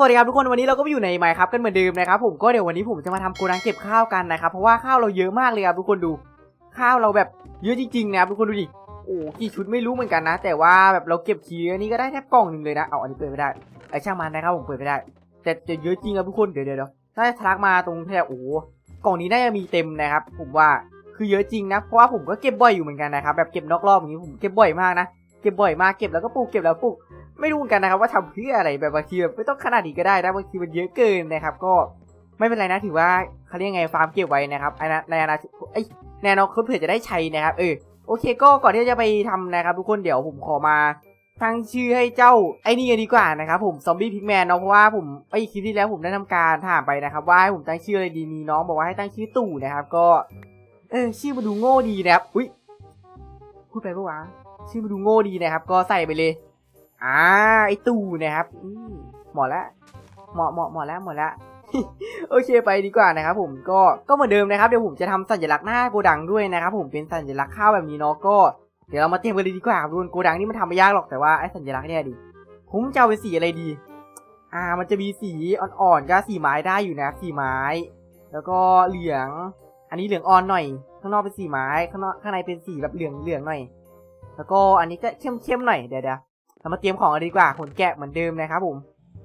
สวัสดีครับทุกคนวันนี้เราก็อยู่ในไมค์ครับกันเหมือนเดิมนะครับผมก็เดี๋ยววันนี้ผมจะมาทำโกดังเก็บข้าวกันนะครับเพราะว่าข้าวเราเยอะมากเลยครับทุกคนดู ข้าวเราแบบเยอะจริงๆนะครับทุกคนดูดิโอ้กี่ชุดไม่รู้เหมือนกันนะ แต่ว่าแบบเราเก็บทีอันนี้ก็ได้แทบกล่องหนึ่งเลยนะเอาอันนี้เปิดไม่ได้ไอช่างมันนะครับผมเปิดไม่ได้ แต่จะเยอะจริงครับทุกคนเดี๋ยวเดี๋ยวเดี๋ยวถ้าทะลักมาตรงแถวโอ้กล่องนี้น่าจะมีเต็มนะครับ ผมว่าคือเยอะจริงนะเพราะว่าผมก็เก็บบ่อยอยู่เหมือนกันนะครับแบบเก็บนอกรอบอย่างนี้ผมเก็บบ่อยมากนะเก็บบ่อยมากเก็บแล้วก็ปลูกเก็บแล้วปลูก ไม่รู้เหมือนกันนะครับว่าทำเพื่ออะไรแบบบางทีแบบไม่ต้องขนาดนี้ก็ได้นะบางทีมันเยอะเกินนะครับ ก็ไม่เป็นไรนะถือว่าเขาเรียกไงฟาร์มเก็บไว้นะครับในอนาคตไอ้ยในอนาคตเผื่อจะได้ใช้นะครับเออโอเคก็ก่อนที่จะไปทำนะครับ ทุกคนเดี๋ยวผมขอมาตั้งชื่อให้เจ้าไอ้นี่กันดีกว่านะครับผมซอมบี้พิกแมนเนาะเพราะว่าผมไอ้คลิปที่แล้วผมได้ทำการถามไปนะครับ ว่าให้ผมตั้งชื่ออะไรดีมีน้องบอกว่าให้ตั้งชื่อตู่นะครับ ก็ เออชื่อมาดูโง่ดีนะครับอุ้ยพูดไปปะวะชื่อมาดูโง่ดีนะครับ ก็ใส่ไปเลย อ่าไอตู่นะครับอืมเหมาะแล้วเหมาะเหมาะเหมาะแล้วเหมาะแล้วโอเคไปดีกว่านะครับผมก็ก็เหมือนเดิมนะครับเดี๋ยวผมจะทำสัญลักษณ์หน้าโกดังด้วยนะครับผมเป็นสัญลักษณ์ข้าวแบบนี้เนาะก็เดี๋ยวเรามาเตรียมกันเลยดีกว่าครับทุนโกดังนี่มันทำไม่ยากหรอกแต่ว่าไอสัญลักษณ์เนี่ยดิผมจะเอาเป็นสีอะไรดี อ่า มันจะมีสีอ่อนๆก็สีไม้ได้อยู่นะสีไม้ แล้วก็เหลือง อันนี้เหลืองอ่อนหน่อย ข้างนอกเป็นสีไม้ข้างนอกข้างในเป็นสีแบบเหลืองเหลืองหน่อย แล้วก็อันนี้ก็เข้มเข้มๆหน่อยเดี๋ยวเดี๋ยว เรามาเตรียมของกันดีกว่าขนแกะเหมือนเดิมนะครับผม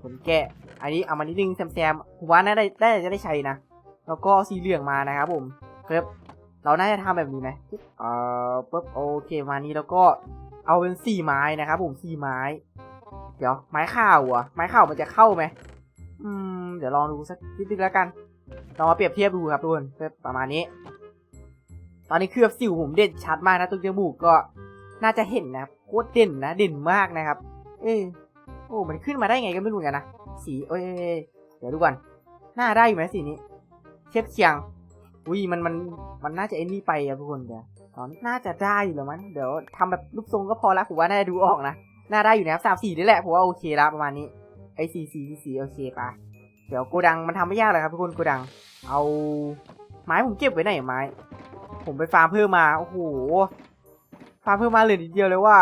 ขนแกะ อันนี้เอามานิดนึงแซมๆผมว่าน่าได้ได้จะได้ใช้นะแล้วก็สีเหลืองมานะครับผมครับเราน่าจะทำแบบนี้ไหมเอ่อปุ๊บโอเคมานี้แล้วก็เอาเป็นสี่ไม้นะครับผมสี่ไม้ เดี๋ยวไม้ข่าวอะไม้ข่าวมันจะเข้าไหมอืม เดี๋ยวลองดูสักนิดนึงแล้วกันลองมาเปรียบเทียบดูครับทุกคนประมาณนี้ ตอนนี้คือบสิวผมเด่นชัดมากนะตรงจมูกก็น่าจะเห็นนะครับ ตรเด่นนะเด่นมากนะครับ เออโอ้มันขึ้นมาได้ไงก็ไม่รู้กันนะสีเอ้ยเดี๋ยวดูก่อนหน้าได้อยู่ไหมสีนี้ เทียบเคียงอุ้ยมันมันมันน่าจะเอ็นนี่ไปอะทุกคนเดี๋ยวตอนน่าจะได้อยู่แล้วมั้งเดี๋ยวทำแบบรูปทรงก็พอละผมว่าน่าจะดูออกนะน่าได้อยู่นะครับสามสีนี่แหละผมว่าโอเคละประมาณนี้ไอ้สีสีสีโอเคปะเดี๋ยวโกดังมันทำไม่ยากเลยครับทุกคนโกดัง เอาไม้ผมเก็บไว้ไหนไม้ ผมไปฟาร์มเพิ่มมาโอ้โห ฟาร์มเพิ่มมาเหลือนิดเดียวเลยว่า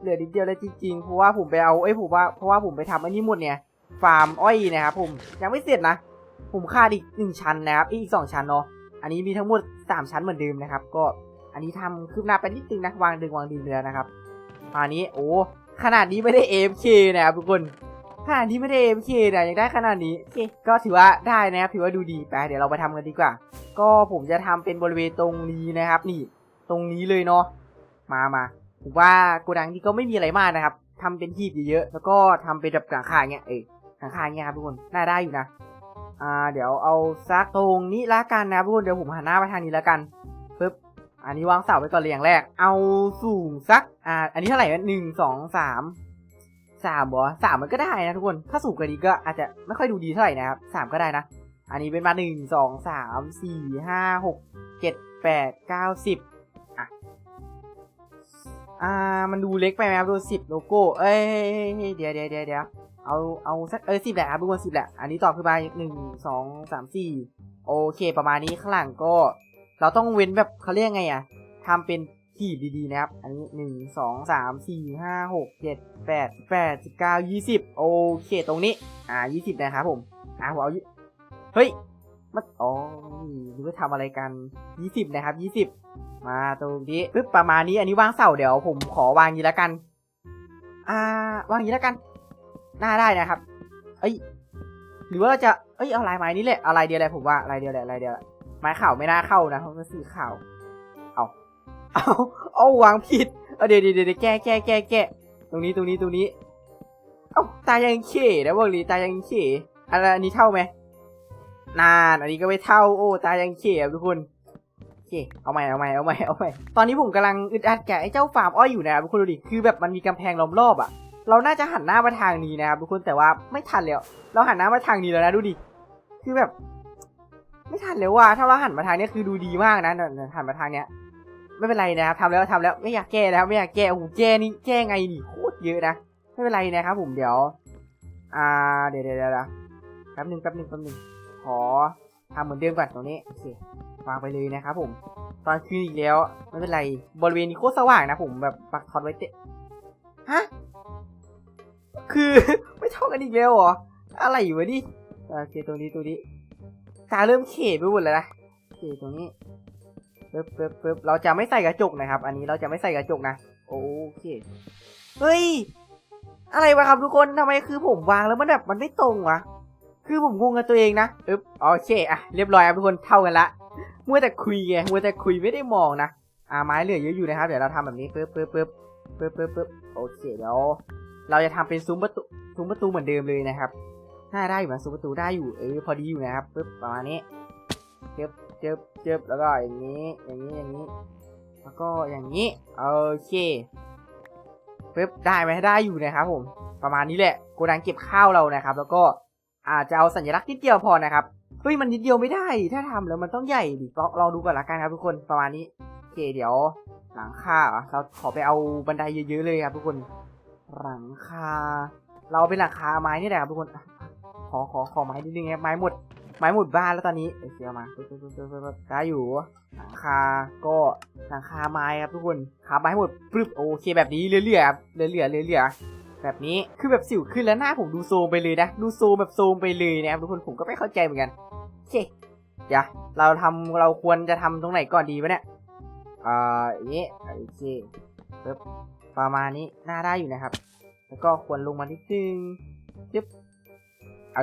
เหลือนิดเดียวเลยจริงๆเพราะว่าผมไปเอาเอ้ยผมว่าเพราะว่าผมไปทำอันนี้หมดเนี่ยฟาร์มอ้อยนะครับผมยังไม่เสร็จนะ ผมขาดอีกหนึ่งชั้นนะครับอีกสองชั้นเนาะอันนี้มีทั้งหมดสามชั้นเหมือนเดิมนะครับ ก็อันนี้ทำคืบหน้าไปนิดนึงนะวางดึงวางดึงเลยนะครับอันนี้โอ้ขนาดนี้ไม่ได้ AFK นะครับทุกคนขนาดที่ไม่ได้ AFK เนี่ยยังได้ขนาดนี้โอเคก็ถือว่าได้นะครับถือว่าดูดีไปเดี๋ยวเราไปทำกันดีกว่า ก็ผมจะทำเป็นบริเวณตรงนี้นะครับ นี่ ตรงนี้เลยเนาะ มามาผมว่าโกดังที่ก็ไม่มีอะไรมากนะครับทำเป็นที่เยอะๆแล้วก็ทำเป็นแบบหลังคาเงี้ยเอ้ยหลังคาเงี้ยครับทุกคนน่าได้อยู่นะอ่าเดี๋ยวเอาซักตรงนี้ละกันนะทุกคนเดี๋ยวผมหันหน้าไปทางนี้ละกันปึ๊บอันนี้วางเสาไว้ก่อนเลยอย่างแรก เอาสูงสักอ่าอันนี้เท่าไหร่หนึ่งสองสามสามบอสามมันก็ได้นะทุกคนถ้าสูงกว่านี้ก็อาจจะไม่ค่อยดูดีเท่าไหร่นะครับสามก็ได้นะ อันนี้เป็นมาหนึ่งสองสามสี่ห้าหกเจ็ดแปดเก้าสิบ อ่า มันดูเล็กไปไหมครับดูสิบโลโก้ เอ้ย เดี๋ยวเดี๋ยวเดี๋ยวเดี๋ยวเอา เอาสัก เอ้ยสิบแหละครับทุกคนสิบแหละ อันนี้ต่อขึ้นมาหนึ่งสองสามสี่โอเค ประมาณนี้ข้างหลังก็ เราต้องเว้นแบบเขาเรียกไงอะทำเป็นขีดดีๆนะครับ อันนี้หนึ่งสองสามสี่ห้าหกเจ็ดแปดแปดสิบเก้ายี่สิบโอเค ตรงนี้ อ่ายี่สิบนะครับผม อ่าผมเอาเฮ้ย มัน อ๋อหรือว่าทำอะไรกันยี่สิบนะครับยี่สิบ มาตรงนี้ปึ๊บประมาณนี้อันนี้วางเสาเดี๋ยวผมขอวางนี้แล้วกัน อ่าวางนี้แล้วกันน่าได้นะครับ เอ้ย หรือว่าเราจะเอ้ยเอาลายไม้นี้แหละเอาลายเดียวเลยผมว่าลายเดียวแหละลายเดียวไม้ขาวไม่น่าเข้านะเพราะมันสีขาว เอาเอาเอาวางผิดเดี๋ยวเดี๋ยวเดี๋ยวแก้แก้แก้แก้ตรงนี้ตรงนี้ตรงนี้ เอ้าตายังเข่นะบอกเลยตายังเข่อะไรอันนี้เท่าไหมนาน อันนี้ก็ไม่เท่า โอ้ ตายังเขียวทุกคน เค เอาใหม่ เอาใหม่ เอาใหม่ เอาใหม่ ตอนนี้ผมกำลังอึดอัดแกไอ้เจ้าฟาร์มอ้อยอยู่นะครับทุกคนดูดิ คือแบบมันมีกำแพงล้อมรอบอะเราน่าจะหันหน้ามาทางนี้นะครับทุกคน แต่ว่าไม่ทันแล้ว เราหันหน้ามาทางนี้แล้วนะดูดิ คือแบบ ไม่ทันแล้วว่ะ ถ้าเราหันมาทางนี้คือดูดีมากนะหันมาทางเนี้ย ไม่เป็นไรนะครับทำแล้วทำแล้ว ไม่อยากแก้แล้วไม่อยากแก้ โอ้โห แก้นี่แก้ไงนี่โคตรเยอะนะ ไม่เป็นไรนะครับผม เดี๋ยว อ่า เดี๋ยวเดี๋ยวเดี๋ยวแป๊บหนึงแป๊บหนึงแป๊บหนึงขอทำเหมือนเดิมก่อนตรงนี้โอเค วางไปเลยนะครับผม ตอนคืนอีกแล้วไม่เป็นไร บริเวณนี้โคตรสว่างนะผมแบบปักท็อตไว้เตะฮะ คือ ไม่เท่ากันอีกแล้วเหรอ อะไรอยู่วะนี่โอเคตรงนี้ตรงนี้ตาเริ่มเขดไปหมดเลยนะโอเคตรงนี้ปึ๊บปึ๊บปึ๊บเราจะไม่ใส่กระจกนะครับ อันนี้เราจะไม่ใส่กระจกนะ โอเค เฮ้ย อะไรวะครับทุกคนทำไมคือผมวางแล้วมันแบบมันไม่ตรงวะ คือผมงงกับตัวเองนะ อึ๊บ โอเค อะ เรียบร้อยครับทุกคน เท่ากันละ มัวแต่คุยไงมัวแต่คุยไม่ได้มองนะอ่าไม้เหลือเยอะอยู่นะครับเดี๋ยวเราทำแบบนี้ปึ๊บปึ๊บปึ๊บปึ๊บปึ๊บปึ๊บโอเคเดี๋ยวเราจะทำเป็นซุ้มประตูซุ้มประตูเหมือนเดิมเลยนะครับน่าได้อยู่นะซุ้มประตูได้อยู่เออพอดีอยู่นะครับปึ๊บประมาณนี้เจ็บเจ็บเจ็บแล้วก็อย่างนี้อย่างนี้อย่างนี้ แล้วก็อย่างนี้โอเคปึ๊บได้ไหมได้อยู่นะครับผมประมาณนี้แหละโกดังเก็บข้าวเรานะครับ แล้วก็อาจจะเอาสัญลักษณ์นิดเดียวพอนะครับ ฮ้ยมันนิดเดียวไม่ได้ ถ้าทำแล้วมันต้องใหญ่ดิลองลองดูก่อนละกันครับทุกคนประมาณนี้โอเคเดี๋ยว หลังคาเราขอไปเอาบันไดเยอะๆเลยครับทุกคนหลังคา เราเป็นหลังคาไม้นี่แหละครับทุกคนขอขอขอไม้นิดนึงครับไม้หมดไม้หมดบ้านแล้วตอนนี้เอ้ยเสียมาได้อยู่หลังคาก็หลังคาไม้ครับทุกคนขาไม้หมดปึ๊บโอเคแบบนี้เรื่อยๆครับเรื่อยๆเรื่อยๆแบบนี้คือแบบสิวขึ้นแล้วหน้าผมดูโซมไปเลยนะ ดูโซมแบบโซมไปเลยนะครับทุกคนผมก็ไม่เข้าใจเหมือนกัน เคเดี๋ยวเราทำเราควรจะทำตรงไหนก่อนดีวะเนี่ยอ่าอย่างนี้โอเคปึ๊บประมาณนี้น่าได้อยู่นะครับ แล้วก็ควรลงมานิดนึงยึบเอ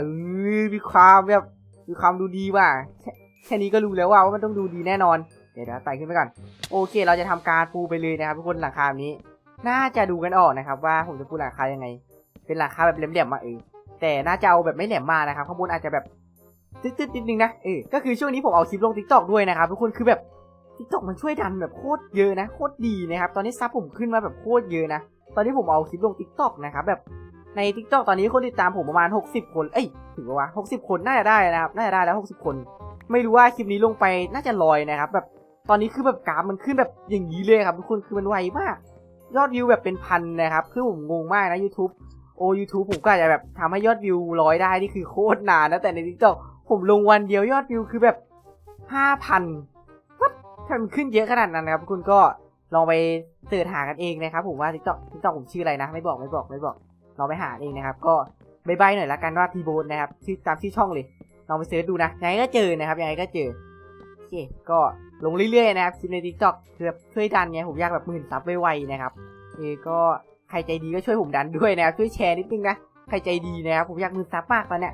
อมีความแบบมีความดูดีว่ะแค่แค่นี้ก็รู้แล้วว่าว่ามันต้องดูดีแน่นอน เดี๋ยวเดี๋ยวไต่ขึ้นไปก่อน โอเค เราจะทำการปูไปเลยนะครับทุกคนหลังคาแบบนี้ น่าจะดูกันออกนะครับ ว่าผมจะปูหลังคายังไง เป็นหลังคาแบบแหลมๆมาเออแต่น่าจะเอาแบบไม่แหลมมานะครับ ข้างบนอาจจะแบบ ตึ๊ดๆนิดนึงนะเออก็คือช่วงนี้ผมเอาคลิปลงทิกตอกด้วยนะครับทุกคนคือแบบทิกตอกมันช่วยดันแบบโคตรเยอะนะโคตรดีนะครับตอนนี้ซับผมขึ้นมาแบบโคตรเยอะนะตอนนี้ผมเอาคลิปลงทิกตอกนะครับแบบในทิกตอกตอนนี้คนติดตามผมประมาณ 60 คนเอ้ยถึงปะวะ60คนน่าจะได้นะครับน่าจะได้แล้ว 60 คน ไม่รู้ว่าคลิปนี้ลงไปน่าจะลอยนะครับแบบตอนนี้คือแบบกราฟมันขึ้นแบบอย่างนี้เลยครับทุกคนคือมันไวมากยอดวิวแบบเป็นพันนะครับคือผมงงมากนะ YouTube โอ้ YouTube ผมก็อาจจะแบบทำให้ยอดวิวร้อยได้นี่คือโคตรนานนะแต่ใน TikTok ผมลงวันเดียวยอดวิวคือแบบ5,000วัดทำไมมันขึ้นเยอะขนาดนั้นนะครับ คุณก็ลองไปเสิร์ชหากันเองนะครับ ผมว่า TikTok TikTok ผมชื่ออะไรนะ ไม่บอกไม่บอกไม่บอกลองไปหาเองนะครับ ก็บายบายหน่อยละกันว่าพีโบนนะครับชื่อตามชื่อช่องเลยลองไปเสิร์ชดูนะยังไงก็เจอนะครับยังไงก็เจอโอเคก็ลงเรื่อยๆนะครับคลิปใน TikTok คือช่วยดันไงผมอยากแบบหมื่นซับไวๆนะครับเออก็ใครใจดีก็ช่วยผมดันด้วยนะครับช่วยแชร์นิดนึงนะใครใจดีนะครับผมอยากหมื่นซับมากตอนเนี้ย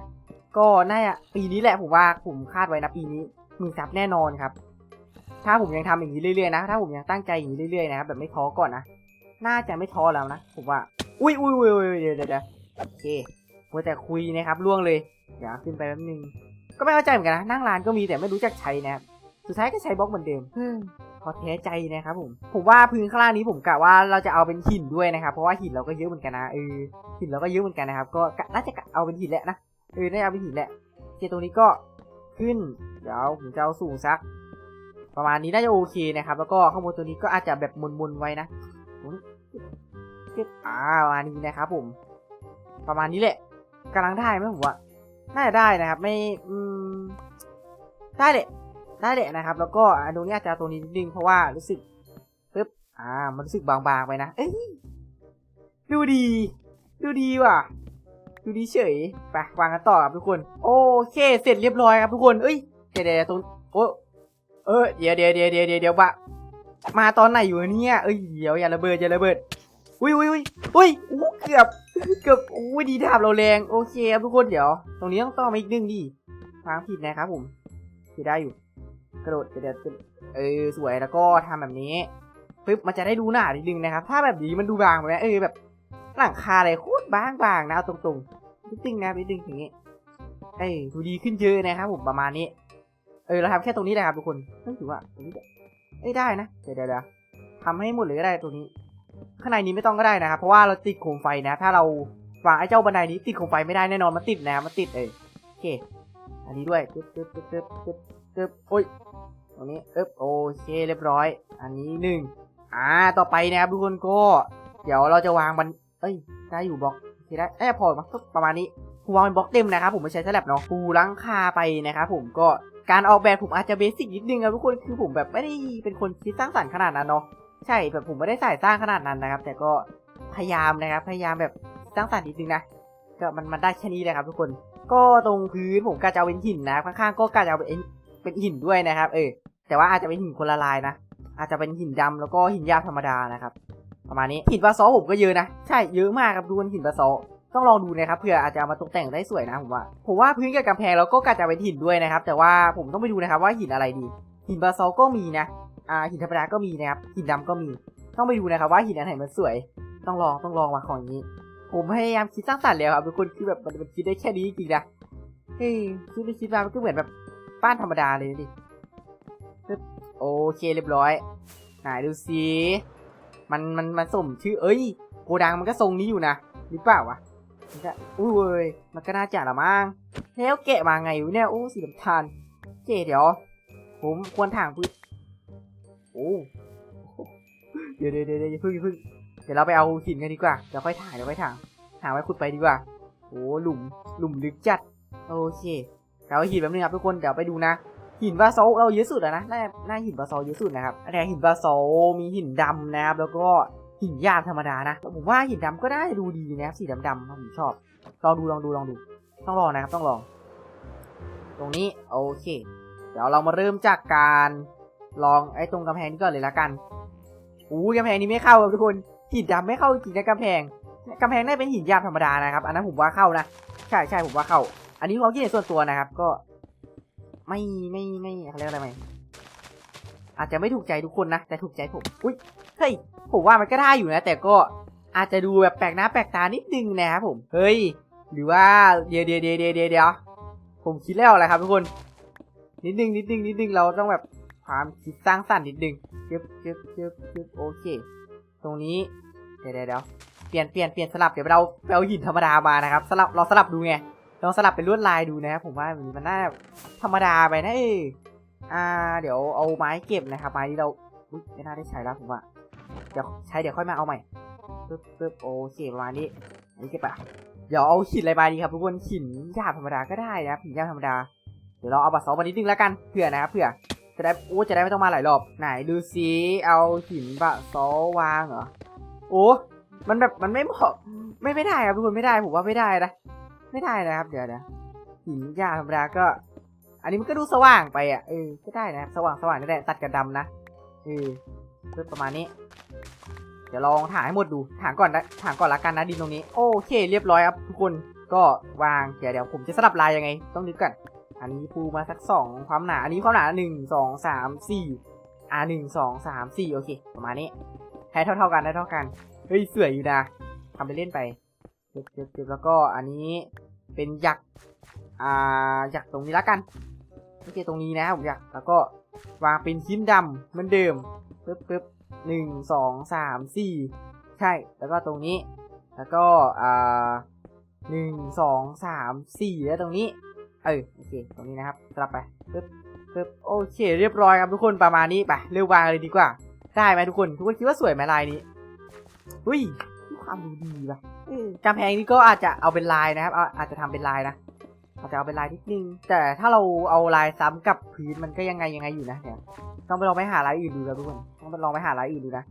ก็น่าจะปีนี้แหละผมว่าผมคาดไว้นะปีนี้หมื่นซับแน่นอนครับ ถ้าผมยังทำอย่างนี้เรื่อยๆนะถ้าผมยังตั้งใจอย่างนี้เรื่อยๆนะครับแบบไม่ท้อก่อนนะน่าจะไม่ท้อแล้วนะผมว่าอุ้ยอุ้ยอุ้ยอุ้ยเดี๋ยวเดี๋ยวเดี๋ยวโอเคมัวแต่คุยนะครับล่วงเลยเดี๋ยวขึ้นไปแป๊บนึงก็ไม่เข้าใจเหมือนกันนะนั่งร้านก็มีแต่ไม่รู้จักใช้นะครับสุดท้ายก็ใช้บล็อกเหมือนเดิมฮึ่มพอแท้ใจนะครับผม ผมว่าพื้นข้างล่างนี้ผมกะว่าเราจะเอาเป็นหินด้วยนะครับ เพราะว่าหินเราก็เยอะเหมือนกันนะเออหินเราก็เยอะเหมือนกันนะครับ ก็กะน่าจะกะเอาเป็นหินแหละนะ เออน่าจะเอาเป็นหินแหละโอเคตรงนี้ก็ขึ้น เดี๋ยวผมจะเอาสูงสัก ประมาณนี้น่าจะโอเคนะครับ แล้วก็ข้างบนตัวนี้ก็อาจจะแบบมนๆไว้นะอ่าประมาณนี้นะครับ ผม ประมาณนี้แหละกำลังได้ไหมผมว่าน่าจะได้นะครับ ไม่อืมได้แหละได้แหละนะครับ แล้วก็อันตรงนี้อาจจะตรงนี้นิดนึงเพราะว่ารู้สึกปึ๊บอ่า มันรู้สึกบางๆไปนะเอ้ยดูดี ดูดีว่ะ ดูดีเฉยไปวางกันต่อครับทุกคน โอเค เสร็จเรียบร้อยครับทุกคนเอ้ยเดี๋ยวเดี๋ยวตรงโอ้เออเดี๋ยวเดี๋ยวเดี๋ยวเดี๋ยวเดี๋ยวเดี๋ยววะมาตอนไหนอยู่เนี่ยเอ้ยเดี๋ยวอย่าระเบิดอย่าระเบิดอุ้ยอุ้ยอุ้ยอุ้ยอู้เกือบเกือบอู้ดีดาบเราแรงโอเคครับทุกคนเดี๋ยว ตรงนี้ต้องต่อมาอีกนึงดิทางผิดนะครับผมที่ได้อยู่ กระโดดเดี๋ยวเดี๋ยวเออสวยแล้วก็ทำแบบนี้ปึ๊บมันจะได้ดูหนานิดนึงนะครับ ถ้าแบบนี้มันดูบางไปไหมเออแบบ หลังคาอะไรโคตรบางบางๆนะเอาตรงๆนิดนึงนะนิดนึงอย่างนี้เอ้ยดูดีขึ้นเยอะนะครับผมประมาณนี้ เออเราทำแค่ตรงนี้แหละครับทุกคนต้องถือว่าตรงนี้เอ้ยได้นะเดี๋ยวเดี๋ยวทำให้หมดเลยก็ได้ตรงนี้ ข้างในนี้ไม่ต้องก็ได้นะครับเพราะว่าเราติดโคมไฟนะ ถ้าเราวางไอ้เจ้าบันไดนี้ติดโคมไฟไม่ได้แน่นอนมันติดนะมันติดเออโอเค อันนี้ด้วยตึ๊บตึ๊บตึ๊บตึ๊บตึ๊บตึ๊บโอ้ยตรงนี้อึ๊บโอเคเรียบร้อย อันนี้หนึ่งอ่าต่อไปนะครับทุกคนก็ เดี๋ยวเราจะวางมัน เอ้ย ได้อยู่บล็อกโอเคได้เอ้ยพอมาประมาณนี้ผมวางเป็นบล็อกเต็มนะครับผมไม่ใช้สลับเนาะปูลังคาไปนะครับผมก็การออกแบบผมอาจจะเบสิกนิดนึงครับทุกคนคือผมแบบไม่ได้เป็นคนคิดสร้างสรรค์ขนาดนั้นเนาะใช่แบบผมไม่ได้สายสร้างขนาดนั้นนะครับ แต่ก็พยายามนะครับ พยายามแบบสร้างสรรค์นิดนึงนะก็มันมันได้แค่นี้เลยครับ ทุกคน ก็ตรงพื้นผมกะจะเอาเป็นหินนะข้างๆก็กะจะเอาเป็นเป็นหินด้วยนะครับ เออ แต่ว่าอาจจะเป็นหินคนละลายนะอาจจะเป็นหินดำแล้วก็หินหยาบธรรมดานะครับ ประมาณนี้หินบาซอผมก็เยอะนะ ใช่เยอะมากครับดูบนหินบาซอต้องลองดูนะครับเผื่ออาจจะเอามาตกแต่งได้สวยนะผมว่าผมว่าพื้นกับกำแพงเราก็กะจะเป็นหินด้วยนะครับ แต่ว่าผมต้องไปดูนะครับว่าหินอะไรดี หินบาซอก็มีนะอ่าหินธรรมดาก็มีนะครับหินดำก็มี ต้องไปดูนะครับว่าหินอันไหนมันสวย ต้องลองต้องลองมาของอย่างนี้ ผมพยายามคิดสร้างสรรค์แล้วครับทุกคนคือแบบมันคิดได้แค่นี้จริงๆนะเฮ้ยคิดไปคิดมามันก็เหมือนแบบบ้านธรรมดาเลยดิโอเคเรียบร้อยไหนดูสิ มันมันมันสมชื่อเอ้ยโกดังมันก็ทรงนี้อยู่นะหรือเปล่าวะมันก็อุ้ยมันก็น่าจะละมั้งแล้วแกะมาไงวะเนี่ยโอ้สีน้ำตาลเจเดี๋ยว ผมควรถางพื้นโอ้เดี๋ยวเดี๋ยวเดี๋ยวพึ่งพึ่งเดี๋ยวเราไปเอาหินกันดีกว่าเดี๋ยวค่อยถ่ายเดี๋ยวค่อยถางถางไว้ขุดไปดีกว่าโอ้หลุมหลุมลึกจัดโอเคเดี๋ยวหินแป๊บนึงครับทุกคนเดี๋ยวไปดูนะ หินบาซอลเราเยอะสุดแล้วนะน่าน่าหินบาซอลเยอะสุดนะครับแต่หินบาซอลมีหินดำนะครับ แล้วก็หินหยาบธรรมดานะผมว่าหินดำก็ได้ดูดีนะครับสีดำๆผมชอบลองดูลองดูลองดู ต้องลองนะครับต้องลอง ตรงนี้โอเค เดี๋ยวเรามาเริ่มจากการลองไอ้ตรงกำแพงนี้ก่อนเลยละกันอู้กำแพงนี้ไม่เข้าครับทุกคนหินดำไม่เข้าจริงนะกำแพงกำแพงได้เป็นหินหยาบธรรมดานะครับ อันนั้นผมว่าเข้านะ ใช่ใช่ผมว่าเข้า อันนี้ความคิดเห็นส่วนตัวนะครับ ก็ ไม่ไม่ไม่เขาเรียกอะไรไหมอาจจะไม่ถูกใจทุกคนนะ แต่ถูกใจผม อุ้ยเฮ้ยผมว่ามันก็ได้อยู่นะ แต่ก็อาจจะดูแบบแปลกหน้าแปลกตานิดนึงนะครับผม เฮ้ย หรือว่าเดี๋ยวเดี๋ยวเดี๋ยวเดี๋ยวผมคิดแล้วอะไรครับทุกคน นิดนึงนิดนึงนิดนึงเราต้องแบบความคิดสร้างสรรค์นิดนึงเจ็บเจ็บเจ็บเจ็บโอเค ตรงนี้ เดี๋ยวเดี๋ยวเดี๋ยวเปลี่ยนเปลี่ยนเปลี่ยนสลับเดี๋ยวเราไปเอาหินธรรมดามานะครับ สลับเราสลับดูไง ลองสลับเป็นลวดลายดูนะครับผมว่ามันน่าธรรมดาไปนะเอออ่า เดี๋ยวเอาไม้เก็บนะครับไม้ที่เราไม่น่าได้ใช้แล้วผมว่าเดี๋ยวใช้เดี๋ยวค่อยมาเอาใหม่ปึ๊บปึ๊บโอเคประมาณนี้อันนี้เก็บไปเดี๋ยวเอาหินอะไรมาดีครับทุกคนหินหยาบธรรมดาก็ได้นะครับหินหยาบธรรมดาเดี๋ยวเราเอาบัตรสองมานิดนึงแล้วกันเผื่อนะครับเผื่อจะได้โอ้จะได้ไม่ต้องมาหลายรอบไหนดูซิเอาหินบัตรซอวางเหรอโอ้มันแบบมันไม่เหมาะไม่ไม่ได้ครับทุกคนไม่ได้ผมว่าไม่ได้นะ ไม่ได้นะครับ เดี๋ยวนะหินหญ้าธรรมดาก็ อันนี้มันก็ดูสว่างไปอะเออก็ได้นะครับ สว่างสว่างนี่แหละตัดกับดำนะเออเพื่อประมาณนี้ เดี๋ยวลองถางให้หมดดูถางก่อนนะถางก่อนละกันนะดินตรงนี้ โอเค เรียบร้อยครับทุกคนก็วางเดี๋ยวเดี๋ยวผมจะสลับลายยังไง ต้องนึกก่อนอันนี้ปูมาสักสองความหนา อันนี้ความหนาหนึ่งสองสามสี่อ่าหนึ่งสองสามสี่โอเค ประมาณนี้ให้เท่าเท่าๆกันได้เท่ากัน เฮ้ยสวยอยู่นะทำไปเล่นไป เจ็บเจ็บเจ็บแล้วก็อันนี้เป็นยักษ์อ่ายักษ์ตรงนี้ละกันโอเคตรงนี้นะผมยักษ์แล้วก็วางเป็นชิ้นดำเหมือนเดิมปึ๊บปึ๊บหนึ่งสองสามสี่ใช่แล้วก็ตรงนี้ แล้วก็อ่าหนึ่งสองสามสี่แล้วตรงนี้เออโอเคตรงนี้นะครับสลับไปปึ๊บปึ๊บโอเคเรียบร้อยครับทุกคนประมาณนี้ไปเร็ววางเลยดีกว่า ได้ไหมทุกคนทุกคนคิดว่าสวยไหมลายนี้อุ้ยความดูดีป่ะ กำแพงนี่ก็อาจจะเอาเป็นลายนะครับ อาอาจจะทำเป็นลายนะ อาจจะเอาเป็นลายนิดนึง แต่ถ้าเราเอาลายซ้ำกับพื้นมันก็ยังไงยังไงอยู่นะเนี่ยต้องไปลองไปหาลายอื่นดูแล้วทุกคน ต้องไปลองไปหาลายอื่นดูนะ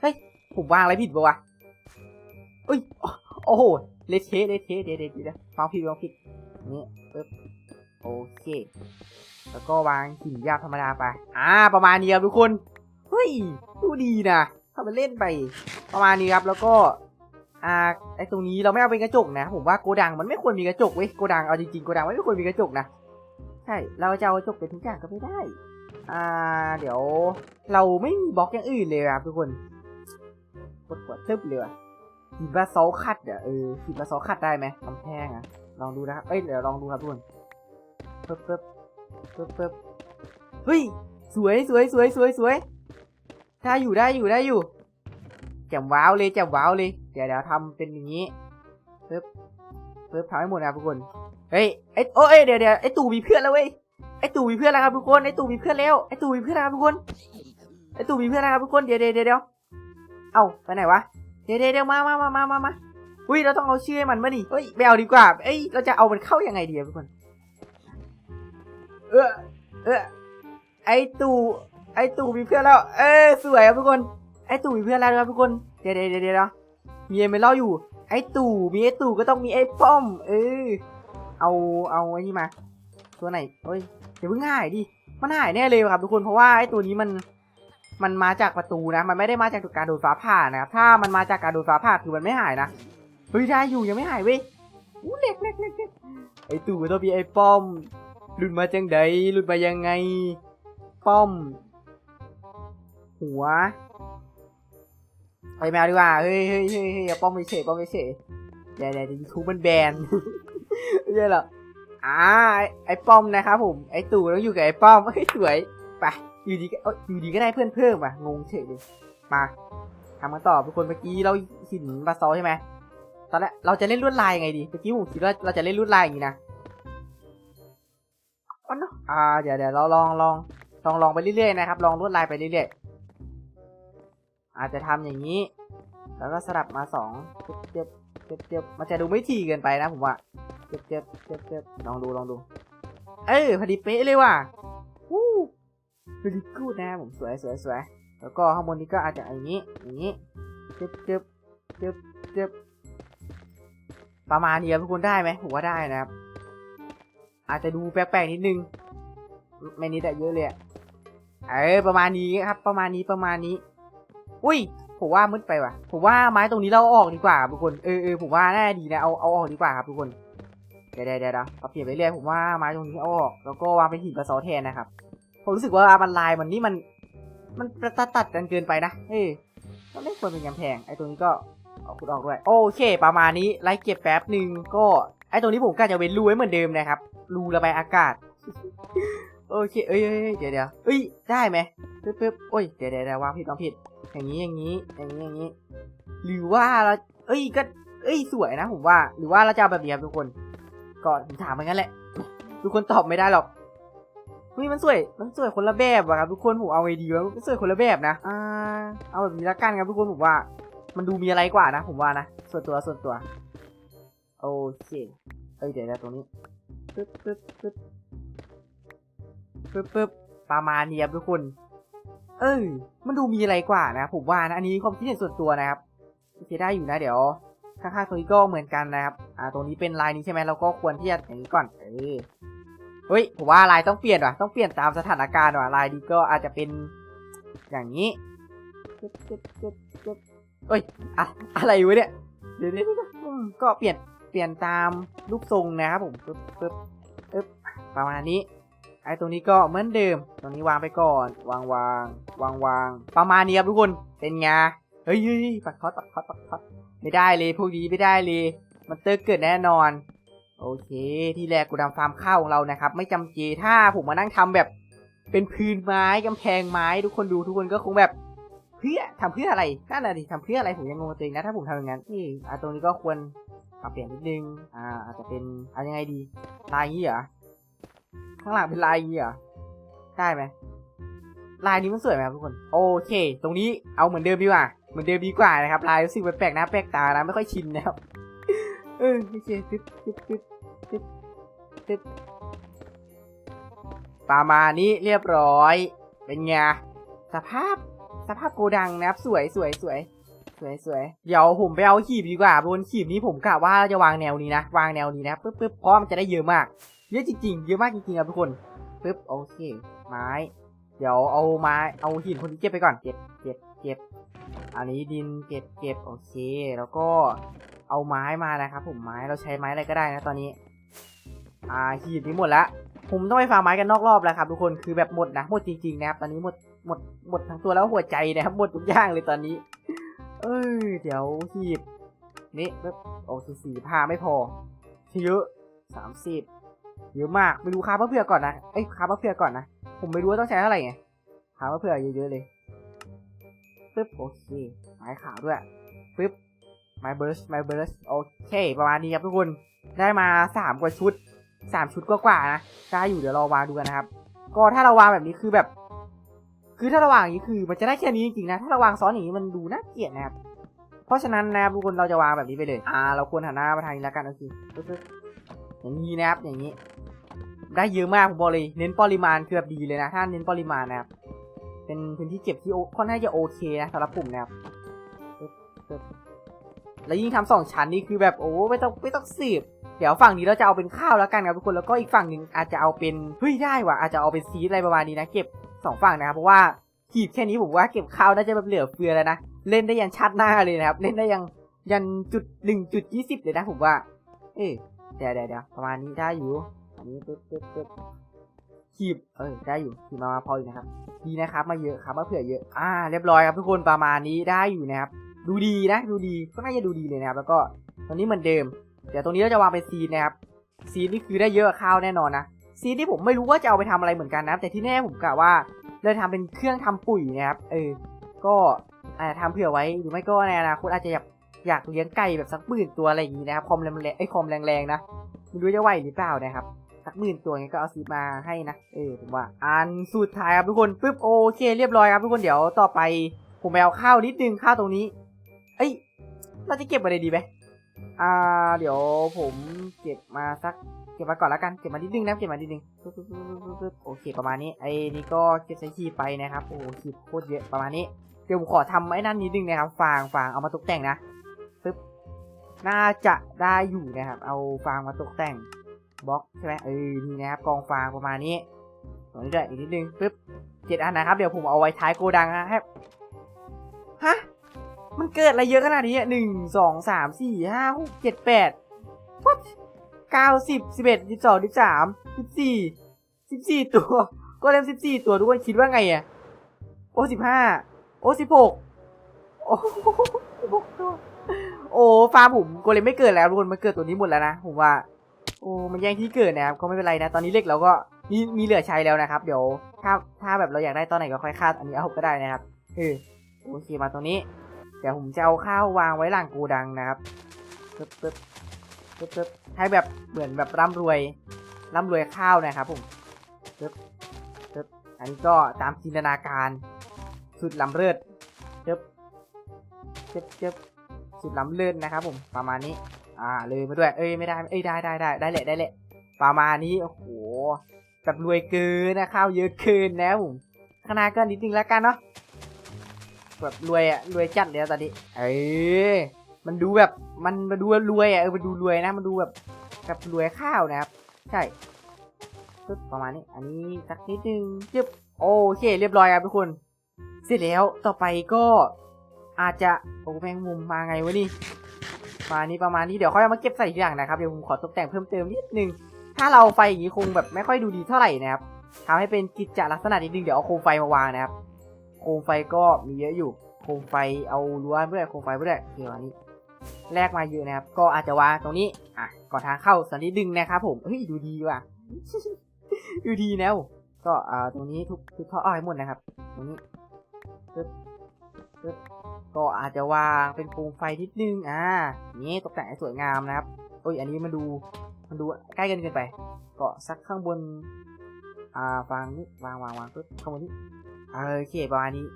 เฮ้ย ผมวางอะไรผิดปะวะอุ้ย โอ้โห เลเทเลเทเดี๋ยวเดี๋ยวเดี๋ยววางผิดวางผิดนี่ปึ๊บโอเค แล้วก็วางหินยาธรรมดาไป อ่า ประมาณนี้ครับทุกคน เฮ้ย ดูดีนะ ถ้ามันเล่นไปประมาณนี้ครับ แล้วก็อ่าไอตรงนี้เราไม่เอาเป็นกระจกนะ ผมว่าโกดังมันไม่ควรมีกระจกเว้ยโกดังเอาจริงๆโกดังไม่ควรมีกระจกนะใช่เราจะเอากระจกเป็นทุกอย่างก็ไม่ได้อ่าเดี๋ยว เราไม่มีบล็อกอย่างอื่นเลยครับทุกคนกดกดตึ๊บเลยหินบาซอลคัดเดี๋ยวเออหินบาซอลคัดได้ไหมกำแพงอะลองดูนะครับเอ้ยเดี๋ยวลองดูครับทุกคนปึ๊บปึ๊บปึ๊บปึ๊บเฮ้ยสวยสวยสวยสวยสวย ได้อยู่ได้อยู่ได้อยู่แจ่มว้าวเลยแจ่มว้าวเลย เดี๋ยวเดี๋ยวทำเป็นอย่างนี้ปึ๊บปึ๊บทำให้หมดนะครับทุกคน เฮ้ยไอโอ้เอ้ยเดี๋ยวเดี๋ยวไอตู่มีเพื่อนแล้วเว้ย ไอตู่มีเพื่อนแล้วครับทุกคน ไอตู่มีเพื่อนแล้ว ไอตู่มีเพื่อนแล้วครับทุกคน ไอตู่มีเพื่อนแล้วครับทุกคน เดี๋ยวเดี๋ยวเดี๋ยวเอ้าไปไหนวะ เดี๋ยวเดี๋ยวมามามามามามาอุ้ยเราต้องเอาชื่อให้มันมาดิเฮ้ยไม่เอาดีกว่า เอ้ยเราจะเอามันเข้ายังไงดีทุกคน เออเออไอตู่ ไอตู่มีเพื่อนแล้ว เออสวยครับทุกคน ไอตู่มีเพื่อนแล้วนะครับทุกคน เดี๋ยวเดี๋ยวเดี๋ยวเดี๋ยวมีเอเมอรัลอยู่ ไอ้ตู่ มีไอ้ตู่ก็ต้องมีไอ้ป้อม เออ เอาเอาไอ้นี่มา ตัวไหนเอ้ยเดี๋ยวเพิ่งหายดิ มันหายแน่เลยครับทุกคน เพราะว่าไอ้ตัวนี้มัน มันมาจากประตูนะ มันไม่ได้มาจากการโดนฟ้าผ่านะครับ ถ้ามันมาจากการโดนฟ้าผ่าคือมันไม่หายนะ เฮ้ยได้อยู่ยังไม่หายเว้ยอู้เล็กเล็กเล็กเล็กไอ้ตู่ก็ต้องมีไอ้ป้อม หลุดมาจังใดหลุดมายังไง ป้อม หัวไปแมวดีกว่า เฮ้ยเฮ้ยเฮ้ยเฮ้ยเอาป้อมไปเฉยป้อมไปเฉยเดี๋ยวเดี๋ยวยูทูบมันแบนไม่ใช่หรออ่าไอ้ไอป้อมนะครับผม ไอ้ตู่ต้องอยู่กับไอ้ป้อมเฮ้ยสวยไปอยู่ดีก็อยู่ดีก็ได้เพื่อนเพิ่มอะงงเฉยเลยมาทำกันต่อทุกคนเมื่อกี้เราหินบาซอใช่ไหมตอนแรกเราจะเล่นลวดลายยังไงดีเมื่อกี้ผมคิดว่าเราจะเล่นลวดลายอย่างนี้นะอ๋อเนอะอ่าเดี๋ยวเดี๋ยวเราลองลองลองลองไปเรื่อยๆนะครับลองลวดลายไปเรื่อยๆ อาจจะทำอย่างนี้ แล้วก็สลับมาสองเจ็บเจ็บเจ็บมันจะดูไม่ถี่เกินไปนะผมว่าเจ็บเจ็บเจ็บเจ็บลองดูลองดู เอ้ยพอดีเป๊ะเลยว่ะวู้พอดีกูดนะผมสวยสวยสวยแล้วก็ข้างบนนี้ก็อาจจะอย่างนี้อย่างนี้เจ็บเจ็บเจ็บเจ็บประมาณนี้ครับทุกคนได้ไหมผมว่าได้นะครับ อาจจะดูแปลกๆนิดนึงไม่นิดแต่เยอะเลยเออประมาณนี้ครับ ประมาณนี้ประมาณนี้ อุ้ยผมว่ามืดไปว่ะ ผมว่าไม้ตรงนี้เราออกดีกว่าทุกคนเออเออผมว่าน่าดีนะเอาเอาออกดีกว่าครับทุกคนเดี๋ยวเดี๋ยวเดี๋ยวเดี๋ยวเอาเปลี่ยนไปเรื่อยผมว่าไม้ตรงนี้เอาออก แล้วก็วางเป็นหินกระสอแทนนะครับผมรู้สึกว่ามันลายมันนี่มัน มันตัดตัดกันเกินไปนะเออก็ไม่ควรเป็นกำแพงไอ้ตรงนี้ก็เอาขุดออกด้วยโอเค ประมาณนี้ไล่เก็บแป๊บหนึ่งก็ไอ้ตรงนี้ผมก็จะเว้นรูไว้เหมือนเดิมนะครับรูระบายอากาศโอเคเออ้ยเอ้ยเดี๋ยวเดี๋ยวเอ้ยได้ไหม ปึ๊บปึ๊บโอ้ยเดี๋ยวเดี๋ยวเดี๋ยววางผิดวางผิด อย่างนี้อย่างนี้อย่างนี้อย่างนี้ หรือว่าเราเอ้ยก็ เอ้ยสวยนะผมว่า หรือว่าเราจะเอาแบบนี้ครับทุกคน ก็ผมถามไปงั้นแหละ ทุกคนตอบไม่ได้หรอกเฮ้ยมันสวย มันสวยคนละแบบอะครับทุกคนผมเอาไอเดียมันสวยคนละแบบนะ อ่า เอาแบบนี้ละกันครับทุกคนผมว่า มันดูมีอะไรกว่านะ ผมว่านะ ส่วนตัวส่วนตัว โอเค เอ้ยเดี๋ยวนะตรงนี้ปึ๊บปึ๊บปึ๊บปึ๊บปึ๊บประมาณนี้ครับทุกคน เออมันดูมีอะไรกว่านะผมว่านะอันนี้ความคิดเห็นส่วนตัวนะครับโอเคได้อยู่นะเดี๋ยวข้างๆตรงนี้ก็เหมือนกันนะครับ อ่า ตรงนี้เป็นลายนี้ใช่ไหมเราก็ควรที่จะอย่างนี้ก่อน เออเฮ้ย ผมว่าลายต้องเปลี่ยนว่ะ ต้องเปลี่ยนตามสถานการณ์ว่ะ ลายนี้ก็อาจจะเป็นอย่างนี้จึ๊บจึ๊บจึ๊บจึ๊บเอ้ยอะอะไรวะเนี่ย เดี๋ยวเดี๋ยวเดี๋ยวอืมก็เปลี่ยน เปลี่ยนตามรูปทรงนะครับผมปึ๊บปึ๊บปึ๊บประมาณนี้ ไอ้ตรงนี้ก็เหมือนเดิม ตรงนี้วางไปก่อน วางวางวางวางประมาณนี้ครับทุกคน เป็นไง เฮ้ยเฮ้ยปักทอดปักทอดปักทอไม่ได้เลยพวกนี้ไม่ได้เลย มันเตอร์เกิดแน่นอน โอเค ที่แรกกูดำฟาร์มข้าวของเรานะครับ ไม่จำเจ ถ้าผมมานั่งทำแบบเป็นพื้นไม้กำแพงไม้ทุกคนดูทุกคนก็คงแบบเพื่อทำเพื่ออะไรนั่นแหละดิทำเพื่ออะไรผมยังงงตัวเองนะ ถ้าผมทำอย่างนั้นนี่อะตรงนี้ก็ควรปรับเปลี่ยนนิดนึง อ่า อาจจะเป็นเอายังไงดีลายงนี้เหรอ ข้างหลังเป็นลายอย่างนี้เหรอได้ไหมลายนี้มันสวยไหมครับทุกคน โอเค ตรงนี้เอาเหมือนเดิมดีกว่า เหมือนเดิมดีกว่านะครับ ลายรู้สึกแปลกๆหน้าแปลกตานะไม่ค่อยชินนะครับ เออโอเคปึ๊บปึ๊บปึ๊บปึ๊บปึ๊บประมาณนี้เรียบร้อย เป็นไง สภาพ สภาพโกดังนะครับ สวยสวยสวยสวยสวยเดี๋ยวผมไปเอาขีบดีกว่า บนขีบนี้ผมกะว่าจะวางแนวนี้นะ วางแนวนี้นะปึ๊บปึ๊บเพราะมันจะได้เยอะมาก ยอะจริงๆ เยอะมากจริงๆครับทุกคนปึ๊บโอเคไม้ เดี๋ยวเอาไม้เอาหินคนนี้เก็บไปก่อนเก็บเก็บเก็บอันนี้ดินเก็บเก็บโอเค แล้วก็เอาไม้มานะครับผมไม้เราใช้ไม้อะไรก็ได้นะตอนนี้ อ่าหีบนี้หมดละผมต้องไปฟาร์มไม้กันนอกรอบแล้วครับทุกคนคือแบบหมดนะหมดจริงๆนะครับตอนนี้หมดหมดหมดทั้งตัวแล้วหัวใจนะครับหมดทุกอย่างเลยตอนนี้ เออเดี๋ยวหีบนี่ปึ๊บโอเคสี่ผ้าไม่พอเยอะสามสิบ เยอะมากไม่รู้ค้ามะเผื่อกก่อนนะเอ้ยค้ามะเผื่อกก่อนนะ ผมไม่รู้ว่าต้องใช้เท่าไหร่ไงค้ามะเผื่อกเยอะๆเลยปึ๊บโอเคไม้ขาวด้วยปึ๊บไม้เบิร์สไม้เบิร์สโอเค ประมาณนี้ครับทุกคนได้มาสามกว่าชุดสามชุดกว่าๆนะได้อยู่เดี๋ยวรอวางดูกันนะครับ ก็ถ้าเราวางแบบนี้คือแบบ คือถ้าเราวางอย่างนี้คือมันจะได้แค่นี้จริงๆนะถ้าเราวางซ้อนอย่างนี้มันดูน่าเกลียดนะครับเพราะฉะนั้นนะครับทุกคนเราจะวางแบบนี้ไปเลย อ่า เราควรหันหน้ามาทางนี้แล้วกันโอเคปึ๊บ อย่างนี้นะครับอย่างนี้ ได้เยอะมากผมบอกเลยเน้นปริมาณคือแบบดีเลยนะถ้าเน้นปริมาณนะครับ เป็นพื้นที่เก็บที่โอค่อนข้างจะโอเคนะสำหรับผมนะครับแล้วยิ่งทำสองชั้นนี่คือแบบโอ้ไม่ต้องไม่ต้องสืบเดี๋ยวฝั่งนี้เราจะเอาเป็นข้าวแล้วกันครับทุกคนแล้วก็อีกฝั่งหนึ่งอาจจะเอาเป็นเฮ้ยได้ว่ะอาจจะเอาเป็นซีดอะไรประมาณนี้นะเก็บสองฝั่งนะครับเพราะว่าขีดแค่นี้ผมว่าเก็บข้าวน่าจะแบบเหลือเฟือแล้วนะเล่นได้ยันชัดหน้าเลยนะครับเล่นได้ยังยันจุดหนึ่งจุดยี่สิบเลยนะผมว่า เอ๊ เดี๋ยวเดี๋ยวเดี๋ยวประมาณนี้ได้อยู่อันนี้ปึ๊บปึ๊บปึ๊บขีบเออได้อยู่ขีบมามาพออยู่นะครับ ดีนะครับ มาเยอะครับมาเผื่อเยอะ อ่า เรียบร้อยครับทุกคนประมาณนี้ได้อยู่นะครับ ดูดีนะดูดีก็น่าจะดูดีเลยนะครับ แล้วก็ตอนนี้เหมือนเดิมเดี๋ยวตรงนี้เราจะวางเป็นซีนนะครับซีนนี่คือได้เยอะข้าวแน่นอนนะซีนที่ผมไม่รู้ว่าจะเอาไปทำอะไรเหมือนกันนะแต่ที่แน่ผมกะว่าเราทำเป็นเครื่องทำปุ๋ยนะครับเออก็อาจจะทำเผื่อไว้หรือไม่ก็ในอนาคตอาจจะอยาก อยากเลี้ยงไก่แบบสักหมื่นตัวอะไรอย่างนี้นะครับคอมแรงๆไอ้คอมแรงๆนะไม่รู้จะไหวหรือเปล่านะครับสักหมื่นตัวงี้ก็เอาซีมาให้นะเออผมว่าอันสุดท้ายครับทุกคนปึ๊บโอเคเรียบร้อยครับทุกคนเดี๋ยวต่อไปผมไปเอาข้าวนิดนึงข้าวตรงนี้ เอ้ยเราจะเก็บอะไรดีไหมอ่า เดี๋ยวผมเก็บมาสักเก็บมาก่อนแล้วกันเก็บมานิดนึงนะเก็บมานิดนึงโอเคประมาณนี้ไอ้นี่ก็เก็บใส่ขีไปนะครับโอ้ขีโคตรเยอะประมาณนี้เดี๋ยวผมขอทำไอ้นั่นนิดนึงนะครับฟางฟางเอามาตกแต่งนะ น่าจะได้อยู่นะครับ เอาฟางมาตกแต่งบล็อกใช่ไหมเออนี่นะครับกองฟางประมาณนี้ตรงนี้ด้วยอีกนิดนึงปึ๊บเจ็ดอันนะครับ เดี๋ยวผมเอาไว้ท้ายโกดังนะครับฮะมันเกิดอะไรเยอะขนาดนี้อะหนึ่งสองสามสี่ห้าหกเจ็ดแปดวัดเก้าสิบสิบเอ็ดสิบสองสิบสามสิบสี่สิบสี่ตัวก็เล่มสิบสี่ตัวทุกคนคิดว่าไงอะโอ้สิบห้าโอ้สิบหกโอ้สิบหกตัว โอ้ฟาร์มผมก็เลยไม่เกิดแล้วทุกคนมันเกิดตัวนี้หมดแล้วนะผมว่า โอ้มันแย่งที่เกิดนะครับก็ไม่เป็นไรนะตอนนี้เล็กเราก็มีมีเหลือใช้แล้วนะครับ เดี๋ยวถ้าถ้าแบบเราอยากได้ตอนไหนก็ค่อยคาดอันนี้เอาก็ได้นะครับเออโอเคมาตรงนี้เดี๋ยวผมจะเอาข้าววางไว้หลังกูดังนะครับปึ๊บปึ๊บปึ๊บปึ๊บให้แบบเหมือนแบบร่ำรวยร่ำรวยข้าวนะครับผมปึ๊บปึ๊บอันนี้ก็ตามจินตนาการ สุดล้ำเลิศปึ๊บปึ๊บปึ๊บ สุดล้ำเลิศนะครับผมประมาณนี้ อ่าเลยมาด้วย เอ้ยไม่ได้เอ้ยได้ได้ได้ได้แหละได้แหละประมาณนี้โอ้โหแบบรวยเกินนะข้าวเยอะเกินนะผมข้างหน้าก็นิดนึงแล้วกันเนาะแบบรวยอะรวยจัดเลยตอนนี้ เอ้ยมันดูแบบมันมาดูรวยอะเออมันดูรวยนะมันดูแบบแบบรวยข้าวนะครับ ใช่ปึ๊บประมาณนี้ อันนี้สักนิดนึงจึ๊บโอเค เรียบร้อยครับทุกคน เสร็จแล้วต่อไปก็ อาจจะโอ้แมงมุมมาไงวะนี่มานี้ประมาณนี้เดี๋ยวค่อยเอามาเก็บใส่ทีหลังนะครับเดี๋ยวผมขอตกแต่งเพิ่มเติมนิดนึงถ้าเราไฟอย่างนี้คงแบบไม่ค่อยดูดีเท่าไหร่นะครับทำให้เป็นกิจจลักษณะนิดนึงเดี๋ยวเอาโคมไฟมาวางนะครับ โคมไฟก็มีเยอะอยู่ โคมไฟเอารั้วเพื่อโคมไฟเพื่อเดี๋ยวอันนี้แลกมาเยอะนะครับ ก็อาจจะวางตรงนี้อะก่อนทางเข้าสักนิดนึงนะครับผมเฮ้ยดูดีว่ะดูดีแล้ว ก็อ่าตรงนี้ทุกทุกท่ออ้อยหมดนะครับ ตรงนี้ปึ๊บปึ๊บ ก็อาจจะวางเป็นโคมไฟนิดนึงอ่านี้ตกแต่งให้สวยงามนะครับโอ้ยอันนี้มันดูมันดูใกล้กันเกินไป ก็สักข้างบนอ่าวางนี่วางวางวางปึ๊บข้างบนนี้โอเคประมาณนี้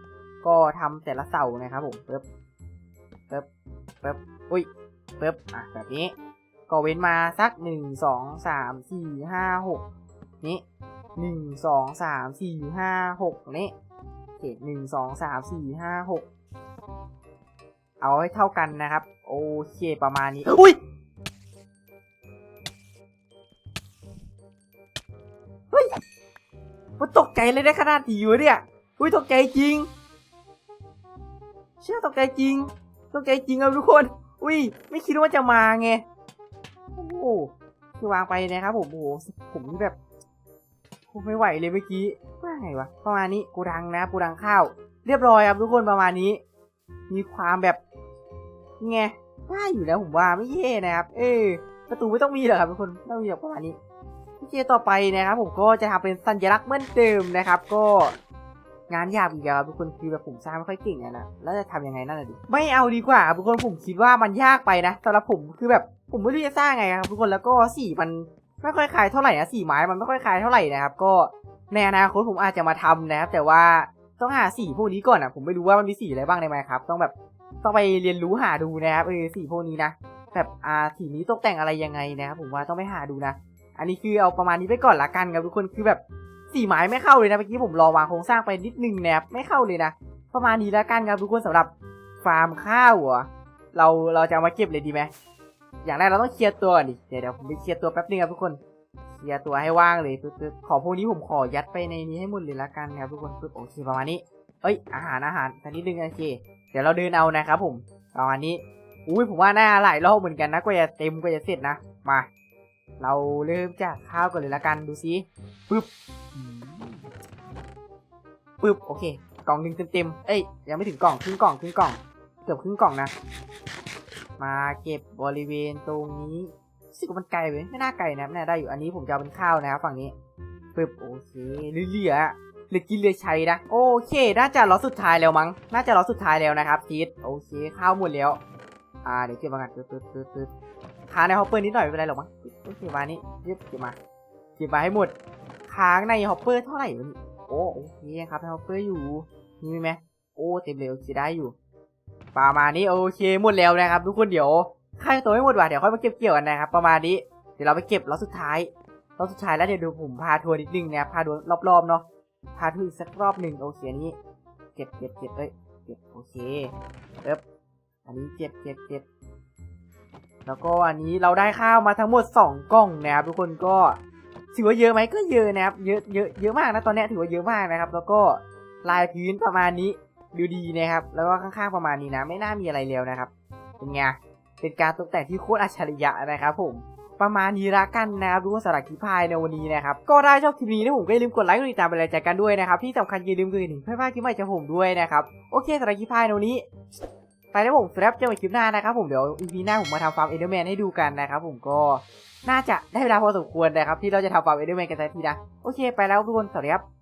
ก็ทำแต่ละเสานะครับผมปึ๊บปึ๊บปึ๊บอุ้ยปึ๊บอะแบบนี้ ก็เว้นมาสักหนึ่งสองสามสี่ห้าหกนี้หนึ่งสองสามสี่ห้าหกนี้โอเคหนึ่งสองสามสี่ห้าหก เอาให้เท่ากันนะครับ โอเคประมาณนี้ อุ้ยเฮ้ยมันตกใจเลยได้ขนาดนี้วะเนี่ยอุ้ยตกใจจริง เชื่อตกใจจริง ตกใจจริงครับทุกคน อุ้ย ไม่คิดว่าจะมาไง โอ้โหคือวางไปนะครับผม โอ้โห ผมนี่แบบผมไม่ไหวเลยเมื่อกี้ว่าไงวะ ประมาณนี้กูดังนะกูดังข้าว เรียบร้อยครับทุกคนประมาณนี้ มีความแบบ ไงได้อยู่แล้วผมว่าไม่แย่นะครับ เออประตูไม่ต้องมีหรอกครับทุกคนไม่ต้องมีหรอกประมาณนี้โอเคต่อไปนะครับ ผมก็จะทำเป็นสัญลักษณ์เหมือนเดิมนะครับ ก็งานยากอีกแล้วครับทุกคนคือแบบผมสร้างไม่ค่อยเก่งอะนะแล้วจะทำยังไงนั่นแหละดิไม่เอาดีกว่าครับทุกคนผมคิดว่ามันยากไปนะสำหรับผมคือแบบผมไม่รู้จะสร้างไงครับทุกคนแล้วก็สีมันไม่ค่อยคลายเท่าไหร่นะสีไม้มันไม่ค่อยคลายเท่าไหร่นะครับ ก็ในอนาคตผมอาจจะมาทำนะครับ แต่ว่าต้องหาสีพวกนี้ก่อนอะผมไม่รู้ว่ามันมีสีอะไรบ้างในไมครับต้องแบบ ต้องไปเรียนรู้หาดูนะครับเออสีพวกนี้นะแบบอ่าสีนี้ตกแต่งอะไรยังไงนะครับผมว่าต้องไปหาดูนะ อันนี้คือเอาประมาณนี้ไปก่อนละกันครับทุกคนคือแบบสีไม้ไม่เข้าเลยนะเมื่อกี้ผมรอวางโครงสร้างไปนิดนึงนะครับไม่เข้าเลยนะประมาณนี้ละกันครับทุกคนสำหรับฟาร์มข้าวเรอเราเราจะเอามาเก็บเลยดีไหมอย่างแรกเราต้องเคลียร์ตัวก่อนดิเดี๋ยวเดี๋ยวผมไปเคลียร์ตัวแป๊บนึงครับทุกคนเคลียร์ตัวให้ว่างเลยปึ๊บปึ๊บของพวกนี้ผมขอยัดไปในนี้ให้หมดเลยละกันครับทุกคนปึ๊บโอเคประมาณนี้เอ้ยอาหารอาหารสักนิดนึงโอเค เดี๋ยวเราเดินเอานะครับผมประมาณนี้อุ้ยผมว่าน่าหลายรอบเหมือนกันนะกว่าจะเต็มกว่าจะเสร็จนะมา เราเริ่มจากข้าวก่อนเลยละกันดูซิปึ๊บปึ๊บโอเค กล่องหนึ่งเต็มๆเอ้ยยังไม่ถึงกล่องครึ่งกล่องครึ่งกล่องเกือบครึ่งกล่องนะ มาเก็บบริเวณตรงนี้สึกว่ามันไกลไปไม่น่าไกลนะน่าได้อยู่อันนี้ผมจะเอาเป็นข้าวนะครับฝั่งนี้ปึ๊บโอเคเหลือ หลือกินเหลือใช้นะ โอเค น่าจะล็อตสุดท้ายแล้วมั้ง น่าจะล็อตสุดท้ายแล้วนะครับจีดโอเค ข้าวหมดแล้ว อ่า เดี๋ยวเก็บมากันปึ๊บปึ๊บปึ๊บปึ๊บค้างในฮอปเปอร์นิดหน่อยไม่เป็นไรหรอกมั้งปึ๊บโอเคมานี่ยึบเก็บมาเก็บมาให้หมด ค้างในฮอปเปอร์เท่าไหร่โอ้โอเคครับในฮอปเปอร์อยู่มีไหมโอ้เต็มเลยโอเคได้อยู่ประมาณนี้โอเคหมดแล้วนะครับทุกคนเดี๋ยวค่าตัวไม่หมดว่ะเดี๋ยวค่อยมาเก็บเกี่ยวกันนะครับ ประมาณนี้เดี๋ยวเราไปเก็บล็อตสุดท้ายล็อตสุดท้ายแล้วเดี๋ยวดูผมพาทัวร์นิดนึงนะพาทัวร์รอบๆเนาะ พาทัวร์อีกสักรอบหนึ่งโอเคอันนี้เก็บเก็บเก็บเอ้ยเก็บโอเคเอ๊บอันนี้เก็บเก็บเก็บแล้วก็อันนี้เราได้ข้าวมาทั้งหมดสองกล่องนะครับทุกคนก็ถือว่าเยอะไหมก็เยอะนะครับเยอะเยอะเยอะมากนะตอนนี้ถือว่าเยอะมากนะครับ แล้วก็ลายพื้นประมาณนี้ดูดีนะครับ แล้วก็ข้างๆประมาณนี้นะ ไม่น่ามีอะไรแล้วนะครับเป็นไงเป็นการตกแต่งที่โคตรอัจฉริยะนะครับผม ประมาณนี้ละกันนะครับรู้ว่าสารคิพายในวันนี้นะครับก็ได้ชอบคลิปนี้นะผมก็อย่าลืมกดไลค์กดติดตามเป็นแรงใจกันด้วยนะครับที่สำคัญอย่าลืมกดกระดิ่งเพื่อไม่พลาดคลิปใหม่จากผมด้วยนะครับโอเคสารคิพายในวันนี้ไปแล้วผมครับเจอกันคลิปหน้านะครับผมเดี๋ยวอีพีหน้าผมมาทำฟาร์มเอเดอร์แมนให้ดูกันนะครับผมก็น่าจะได้เวลาพอสมควรนะครับที่เราจะทำฟาร์มเอเดอร์แมนกันสักทีนะโอเคไปแล้วทุกคนสวัสดีครับ